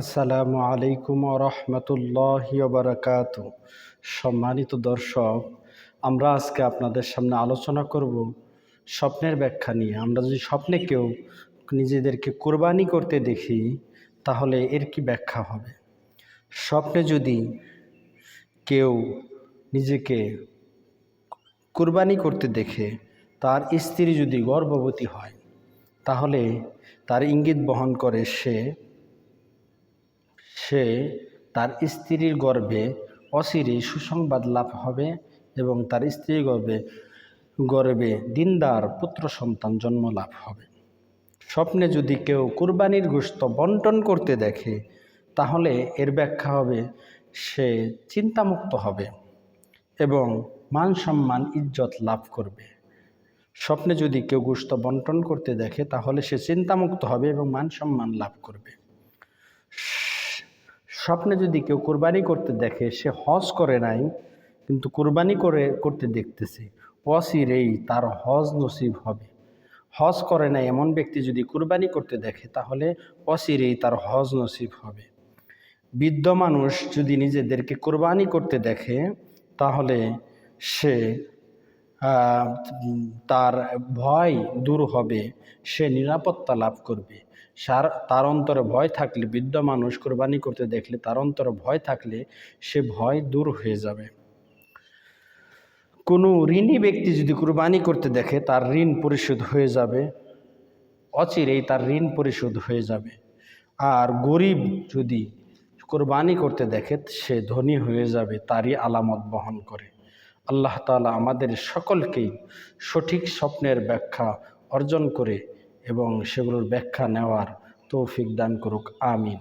আসসালামু আলাইকুম রহমতুল্লাহ বারাকাত সম্মানিত দর্শক, আমরা আজকে আপনাদের সামনে আলোচনা করব স্বপ্নের ব্যাখ্যা নিয়ে। আমরা যদি স্বপ্নে কেউ নিজেদেরকে কোরবানি করতে দেখি, তাহলে এর কি ব্যাখ্যা হবে? স্বপ্নে যদি কেউ নিজেকে কোরবানি করতে দেখে, তার স্ত্রী যদি গর্ভবতী হয়, তাহলে তার ইঙ্গিত বহন করে সে সে তার স্ত্রীর গর্ভে অচিরে সুসংবাদ লাভ হবে এবং তার স্ত্রীর গর্ভে গর্ভে দিনদার পুত্র সন্তান জন্ম লাভ হবে। স্বপ্নে যদি কেউ কুরবানির গোস্ত বন্টন করতে দেখে, তাহলে এর ব্যাখ্যা হবে, সে চিন্তামুক্ত হবে এবং মান সম্মান ইজ্জত লাভ করবে। স্বপ্নে যদি কেউ গোস্ত বন্টন করতে দেখে, তাহলে সে চিন্তামুক্ত হবে এবং মান সম্মান লাভ করবে। স্বপ্নে যদি কেউ কোরবানি করতে দেখে, সে হজ করে নাই, কিন্তু কোরবানি করে, করতে দেখতেছে অসিরেই তার হজ নসিব হবে। হজ করে নাই এমন ব্যক্তি যদি কোরবানি করতে দেখে, তাহলে অসিরেই তার হজ নসিব হবে। বৃদ্ধ মানুষ যদি নিজেদেরকে কোরবানি করতে দেখে, তাহলে সে তার ভয় দূর হবে, সে নিরাপত্তা লাভ করবে। সার, তার অন্তরে ভয় থাকলে বৃদ্ধ মানুষ কোরবানি করতে দেখলে তার অন্তরে ভয় থাকলে সে ভয় দূর হয়ে যাবে। কোনো ঋণী ব্যক্তি যদি কোরবানি করতে দেখে, তার ঋণ পরিশোধ হয়ে যাবে। অচিরেই তার ঋণ পরিশোধ হয়ে যাবে। আর গরিব যদি কোরবানি করতে দেখে, সে ধনী হয়ে যাবে, তারই আলামত বহন করে। আল্লাহ তাআলা আমাদের সকলকেই সঠিক স্বপ্নের ব্যাখ্যা অর্জন করে এবং সেগুলোর ব্যাখ্যা নেওয়ার তৌফিক দান করুক আমিন।